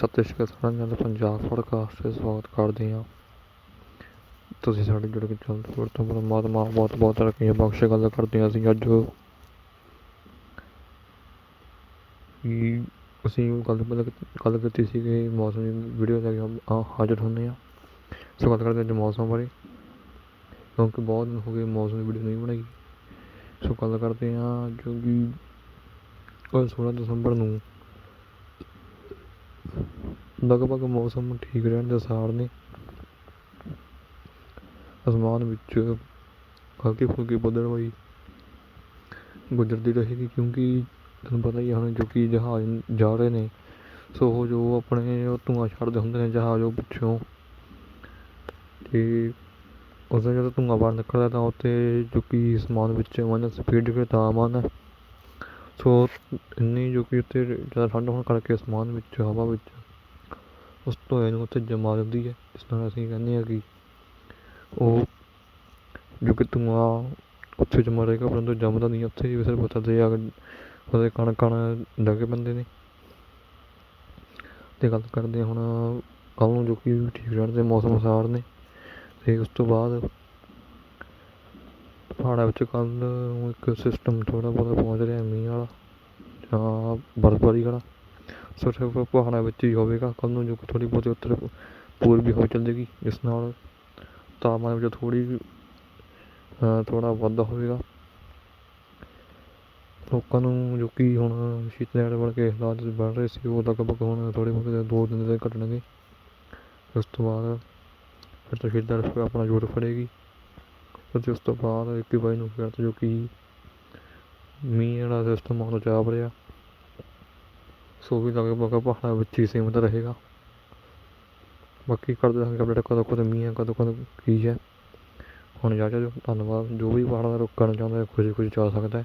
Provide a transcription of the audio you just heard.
ਸਤਿ ਸ਼੍ਰੀ ਅਕਾਲ ਸਾਰਿਆਂ ਨੂੰ ਪੰਜਾਬ ਪੋਡਕਾਸਟ 'ਤੇ ਸਵਾਗਤ ਕਰਦੇ ਹਾਂ। ਤੁਸੀਂ ਸਾਡੇ ਜੁੜ ਕੇ ਚੱਲ ਤੋਂ ਤੋਂ ਪਰਮਾਤਮਾ ਬਹੁਤ ਬਹੁਤ ਤਰੱਕੀਆਂ ਬਖਸ਼ੇ ਗੱਲ ਕਰਦੇ ਹਾਂ ਅਸੀਂ ਅੱਜ। ਅਸੀਂ ਉਹ ਗੱਲ ਪਹਿਲਾਂ ਗੱਲ ਕੀਤੀ ਸੀ ਕਿ ਮੌਸਮ ਦੀ ਵੀਡੀਓ ਲੈ ਕੇ ਹਾਜ਼ਰ ਹੁੰਦੇ ਹਾਂ। ਸੋ ਗੱਲ ਕਰਦੇ ਅੱਜ ਮੌਸਮ ਬਾਰੇ, ਕਿਉਂਕਿ ਬਹੁਤ ਦਿਨ ਹੋ ਗਏ ਮੌਸਮ ਦੀ ਵੀਡੀਓ ਨਹੀਂ ਬਣਾਈ। ਸੋ ਗੱਲ ਕਰਦੇ ਹਾਂ ਜੋ ਕਿ ਕੱਲ੍ਹ ਸੋਲ੍ਹਾਂ ਦਸੰਬਰ ਨੂੰ ਲਗਭਗ ਮੌਸਮ ਠੀਕ ਰਹਿਣ ਦੇ ਅਸਾਰ ਨੇ ਅਸਮਾਨ ਵਿੱਚ ਹਲਕੀ ਫੁਲਕੀ ਬੱਦਲਵਾਈ ਗੁਜ਼ਰਦੀ ਰਹੇਗੀ ਕਿਉਂਕਿ ਤੁਹਾਨੂੰ ਪਤਾ ਹੀ ਹੈ ਹੁਣ ਜੋ ਕਿ ਜਹਾਜ਼ ਜਾ ਰਹੇ ਨੇ, ਸੋ ਉਹ ਜੋ ਆਪਣੇ ਉਹ ਧੂੰਆਂ ਛੱਡਦੇ ਹੁੰਦੇ ਨੇ ਜਹਾਜ਼ ਉਹ ਪਿੱਛੋਂ। ਅਤੇ ਉਸਦਾ ਜਦੋਂ ਧੂੰਆਂ ਬਾਹਰ ਨਿਕਲਦਾ ਤਾਂ ਉੱਥੇ ਜੋ ਕਿ ਅਸਮਾਨ ਵਿੱਚ ਮਾਈਨਸ ਸਪੀਡ ਦੇ ਤਾਪਮਾਨ ਹੈ। ਸੋ ਇੰਨੀ ਜੋ ਕਿ ਉੱਥੇ ਜ਼ਿਆਦਾ ਠੰਡ ਹੋਣ ਕਰਕੇ ਅਸਮਾਨ ਵਿੱਚ ਹਵਾ ਵਿੱਚ ਉਸ ਧੂੰਏ ਨੂੰ ਉੱਥੇ ਜਮਾ ਦਿੰਦੀ ਹੈ। ਇਸ ਨਾਲ ਅਸੀਂ ਕਹਿੰਦੇ ਹਾਂ ਕਿ ਉਹ ਜੋ ਕਿ ਧੂੰਆਂ ਉੱਥੇ ਜਮਾ ਰਹੇਗਾ ਪਰੰਤੂ ਜੰਮਦਾ ਨਹੀਂ, ਉੱਥੇ ਹੀ ਸਿਰਫ ਪਤਾ ਤੇ ਆ ਉਹਦੇ ਕਣ ਕਣ ਡਿੱਗ ਪੈਂਦੇ ਨੇ। ਤੇ ਗੱਲ ਕਰਦੇ ਹੁਣ ਕੱਲ੍ਹ ਨੂੰ ਜੋ ਕਿ ਠੀਕ ਰਹਿਣ ਦੇ ਮੌਸਮ ਅਨੁਸਾਰ ਨੇ। ਤੇ ਉਸ ਤੋਂ ਬਾਅਦ ਪਹਾੜਾਂ ਵਿੱਚ ਕੱਲ੍ਹ ਨੂੰ ਇੱਕ ਸਿਸਟਮ ਥੋੜ੍ਹਾ ਬਹੁਤਾ ਪਹੁੰਚ ਰਿਹਾ ਮੀਂਹ ਵਾਲਾ ਜਾਂ ਬਰਫਬਾਰੀ ਵਾਲਾ। ਸਿਰਫ ਪਹਾੜਾਂ ਵਿੱਚ ਹੀ ਹੋਵੇਗਾ, ਕੱਲ੍ਹ ਨੂੰ ਜੋ ਕਿ ਥੋੜ੍ਹੀ ਬਹੁਤੀ ਉੱਤਰ ਪੂਰਬੀ ਹੋ ਚੱਲੇਗੀ, ਇਸ ਨਾਲ ਤਾਪਮਾਨ ਵਿੱਚ ਥੋੜ੍ਹੀ ਥੋੜ੍ਹਾ ਵਾਧਾ ਹੋਵੇਗਾ। ਲੋਕਾਂ ਨੂੰ ਜੋ ਕਿ ਹੁਣ ਸ਼ੀਤ ਲਹਿਰ ਬਣ ਹਾਲਾਤ ਬਣ ਰਹੇ ਸੀ, ਉਹ ਲਗਭਗ ਹੁਣ ਥੋੜ੍ਹੇ ਬਹੁਤੇ ਦੋ ਦਿਨ ਦੇ ਘਟਣਗੇ। ਉਸ ਤੋਂ ਬਾਅਦ ਫਿਰ ਤੋਂ ਸ਼ੀਤ ਲਹਿਰ ਆਪਣਾ ਜ਼ੋਰ ਫੜੇਗੀ ਅਤੇ ਉਸ ਤੋਂ ਬਾਅਦ ਇੱਕੀ ਬਾਈ ਨੂੰ ਫਿਰ ਤੋਂ ਜੋ ਕਿ ਮੀਂਹ ਵਾਲਾ ਸਿਸਟਮ ਆਉਣ ਜਾ ਰਿਹਾ ਸੋ ਵੀ ਲਗਭਗ ਪਹਾੜਾਂ ਵਿੱਚ ਹੀ ਸੀਮਿਤ ਰਹੇਗਾ। ਬਾਕੀ ਕਰਦੇ ਹਾਂ ਅਪਡੇਟ ਕਦੋਂ ਕਦੋਂ ਮੀਂਹ ਹੈ, ਕਦੋਂ ਕਦੋਂ ਕੀ ਹੈ। ਹੁਣ ਜਾ ਜਾ ਧੰਨਵਾਦ, ਜੋ ਵੀ ਪਹਾੜਾਂ ਦਾ ਰੁਕ ਕਰਨਾ ਚਾਹੁੰਦਾ ਖੁਸ਼ੀ ਖੁਸ਼ੀ ਜਾ ਸਕਦਾ